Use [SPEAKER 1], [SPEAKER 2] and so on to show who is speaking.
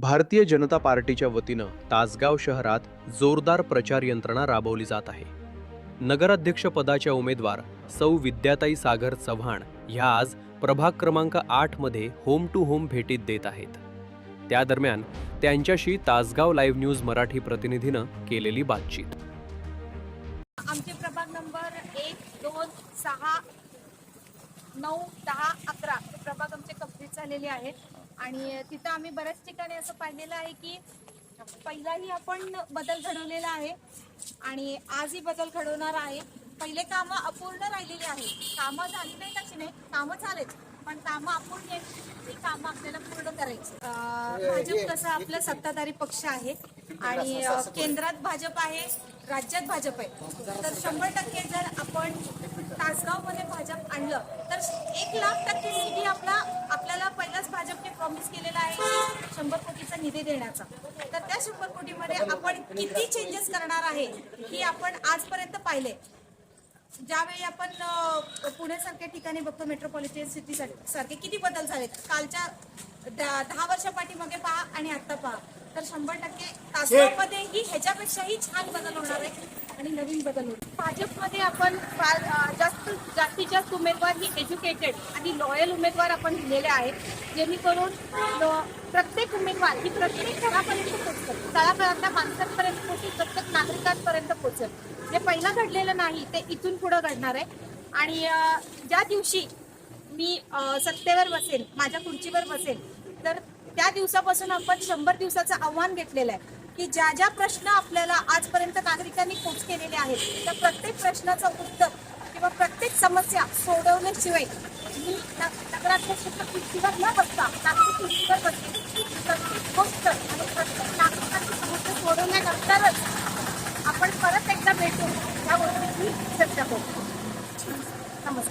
[SPEAKER 1] भारतीय जनता पार्टीच्या वतीनं तासगाव शहरात जोरदार प्रचार यंत्रणा राबवली जात आहे. नगराध्यक्षपदाच्या उमेदवार सौ विद्याताई सागर चव्हाण ह्या आज प्रभाग क्रमांक आठमध्ये होम टू होम भेटीत देत आहेत. त्या दरम्यान त्यांच्याशी तासगाव लाईव्ह न्यूज मराठी प्रतिनिधीनं केलेली बातचीत.
[SPEAKER 2] आमचे प्रभाग नंबर एक दोन सहा नऊ दहा अकरा प्रभाग आमचे कंप्लीट झालेले आहेत. आणि तिथं आम्ही बऱ्याच ठिकाणी असं पाहिलेलं आहे की पहिलाही आपण बदल घडवलेला आहे आणि आजही बदल घडवणार आहे. पहिले कामं अपूर्ण राहिलेली आहेत. कामं झाली नाही कशी नाही कामं झालेच पण कामं अपूर्ण ती कामं आपल्याला पूर्ण करायची. भाजप कसं आपलं सत्ताधारी पक्ष आहे आणि केंद्रात भाजप आहे राज्यात भाजप आहे. तर शंभर टक्के जर आपण तासगावमध्ये भाजप आणलं तर एक लाख टक्के निधी आपला आपल्याला पहिलाच भाजपने प्रॉमिस केलेला आहे की शंभर कोटीचा निधी देण्याचा. तर त्या शंभर कोटीमध्ये आपण किती चेंजेस करणार आहे ही आपण आजपर्यंत पाहिले. ज्यावेळी आपण पुण्यासारख्या ठिकाणी बघतो मेट्रोपॉलिटन सिटी सारखे किती बदल झालेत. कालच्या दहा वर्षा पाठीमागे पहा आणि आता पहा. तर शंभर टक्के तासगावमध्ये ही ह्याच्यापेक्षाही छान बदल होणार आहे आणि नवीन बदल होणार भाजपमध्ये आपण जास्तीत जास्त उमेदवार ही एज्युकेटेड आणि लॉयल उमेदवार आपण दिलेले आहेत. जेणेकरून प्रत्येक उमेदवार ही प्रत्येक घरापर्यंत पोहोचतात तळापर्यंत माणसांपर्यंत पोहोचेल प्रत्येक नागरिकांपर्यंत पोहोचेल. जे पहिलं घडलेलं नाही ते इथून पुढं घडणार आहे. आणि ज्या दिवशी मी सत्तेवर बसेल माझ्या खुर्चीवर बसेल तर त्या दिवसापासून आपण शंभर दिवसाचं आव्हान घेतलेलं आहे की ज्या ज्या प्रश्न आपल्याला आजपर्यंत नागरिकांनी पोच केलेले आहेत त्या प्रत्येक प्रश्नाचं उत्तर किंवा प्रत्येक समस्या सोडवण्याशिवाय मी न- नगराध्यक्षाच्या खुर्चीवर न बसता नागरिक खुर्चीवर बसते प्रत्येक गोष्ट आणि प्रत्येक नागरिकांची समस्या सोडवण्यानंतरच आपण परत एकदा भेटू. या गोष्टीची चर्चा करू. नमस्कार.